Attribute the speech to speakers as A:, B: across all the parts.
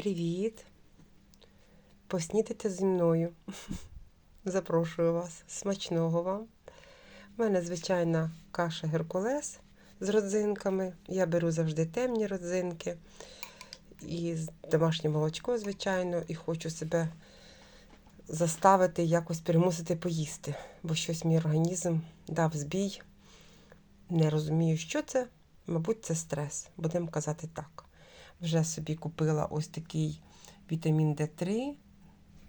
A: Привіт! Поснідайте зі мною. Запрошую вас. Смачного вам. У мене звичайна каша Геркулес з родзинками. Я беру завжди темні родзинки. І домашнє молочко, звичайно, і хочу себе заставити якось примусити поїсти, бо щось мій організм дав збій. Не розумію, що це. Мабуть, це стрес. Будемо казати так. Вже собі купила ось такий вітамін D3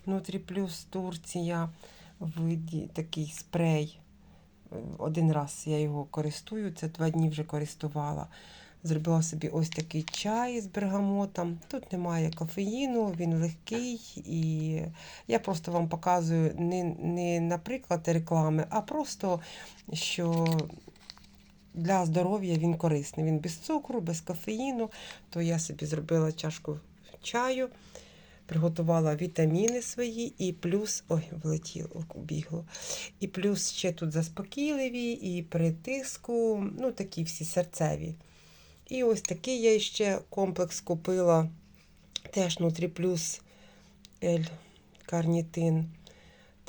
A: Нутрі Плюс Турція. Такий спрей. Один раз я його користую, це два дні вже користувала. Зробила собі ось такий чай з бергамотом. Тут немає кофеїну, він легкий. І я просто вам показую не, не наприклад реклами, а просто що для здоров'я він корисний. Він без цукру, без кофеїну. То я собі зробила чашку чаю, приготувала вітаміни свої, і плюс, ой, влетіло, бігло. І плюс ще тут заспокійливі, і при тиску, ну такі всі серцеві. І ось такий я ще комплекс купила. Теж Нутрі Плюс L-карнітин.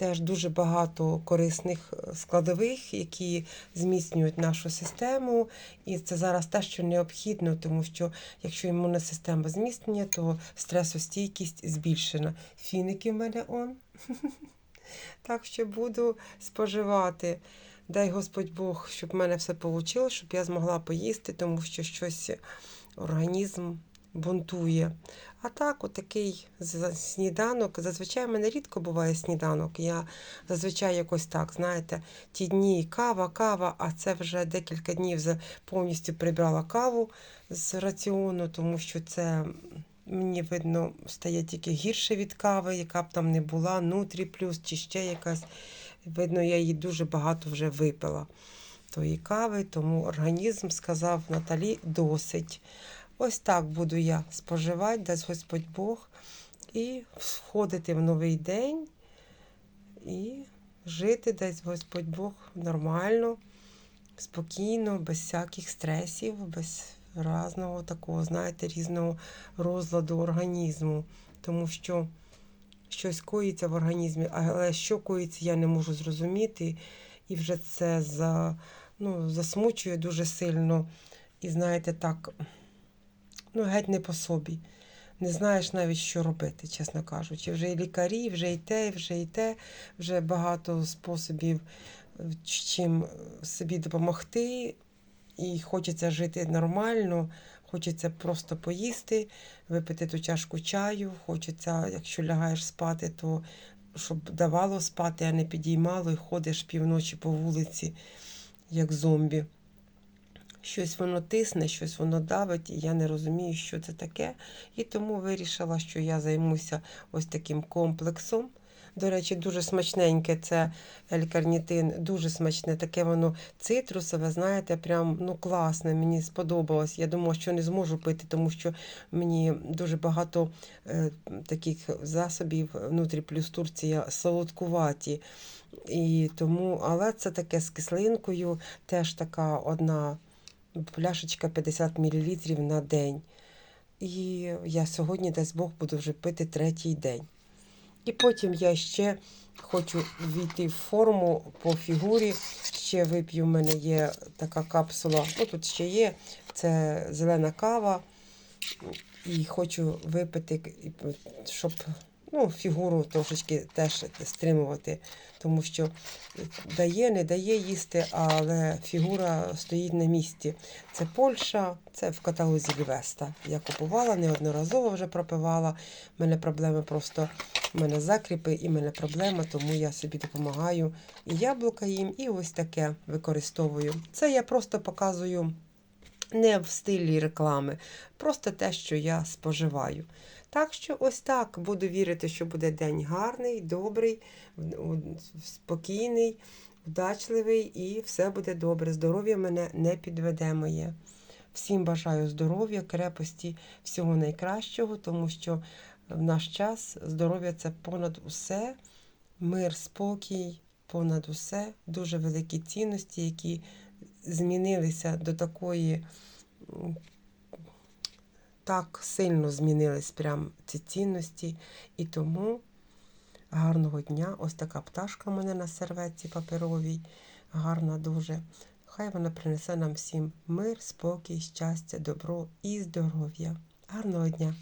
A: Теж дуже багато корисних складових, які зміцнюють нашу систему. І це зараз те, що необхідно, тому що якщо імунна система зміцнює, то стресостійкість збільшена. Фіники в мене он. Так що буду споживати. Дай Господь Бог, щоб в мене все вийшло, щоб я змогла поїсти, тому що щось організм бунтує. А так, отакий сніданок. Зазвичай в мене рідко буває сніданок. Я зазвичай якось так, знаєте, ті дні кава, кава, а це вже декілька днів повністю прибрала каву з раціону, тому що це. Мені видно, стає тільки гірше від кави, яка б там не була, нутрі плюс чи ще якась. Видно, я її дуже багато вже випила тої кави, тому організм сказав Наталі досить. Ось так буду я споживати, дасть Господь Бог, і входити в новий день і жити, дасть Господь Бог нормально, спокійно, без всяких стресів, без разного такого, знаєте, різного розладу організму. Тому що щось коїться в організмі, але що коїться, я не можу зрозуміти. І вже це за, ну, засмучує дуже сильно. І знаєте, так ну, геть не по собі. Не знаєш навіть, що робити, чесно кажучи. Вже і лікарі, вже і те, вже і те, вже багато способів, чим собі допомогти. І хочеться жити нормально, хочеться просто поїсти, випити ту чашку чаю. Хочеться, якщо лягаєш спати, то щоб давало спати, а не підіймало, і ходиш півночі по вулиці, як зомбі щось воно тисне, щось воно давить, і я не розумію, що це таке. І тому вирішила, що я займуся ось таким комплексом. До речі, дуже смачненьке це елькарнітин, дуже смачне, таке воно цитрусове, знаєте, прям ну класне, мені сподобалось. Я думала, що не зможу пити, тому що мені дуже багато е, таких засобів внутрі плюс Турція солодкуваті. І тому, Але це таке з кислинкою, теж така одна пляшечка 50 мл на день. І я сьогодні, дасть Бог, буду вже пити третій день. І потім я ще хочу війти в форму по фігурі. Ще вип'ю, в мене є така капсула. Ну, Тут ще є це зелена кава. І хочу випити, щоб ну, фігуру трошечки теж стримувати, тому що дає, не дає їсти, але фігура стоїть на місці. Це Польща, це в каталозі Лівеста. Я купувала, неодноразово вже пропивала. У мене проблеми просто у мене закріпи і в мене проблема, тому я собі допомагаю. І яблука їм, і ось таке використовую. Це я просто показую. Не в стилі реклами, просто те, що я споживаю. Так що ось так буду вірити, що буде день гарний, добрий, спокійний, вдачливий і все буде добре. Здоров'я мене не підведе моє. Всім бажаю здоров'я, крепості, всього найкращого, тому що в наш час здоров'я це понад усе, мир, спокій, понад усе, дуже великі цінності, які змінилися до такої так сильно змінились прям ці цінності. І тому гарного дня. Ось така пташка в мене на серветці паперовій. Гарна дуже. Хай вона принесе нам всім мир, спокій, щастя, добро і здоров'я. Гарного дня!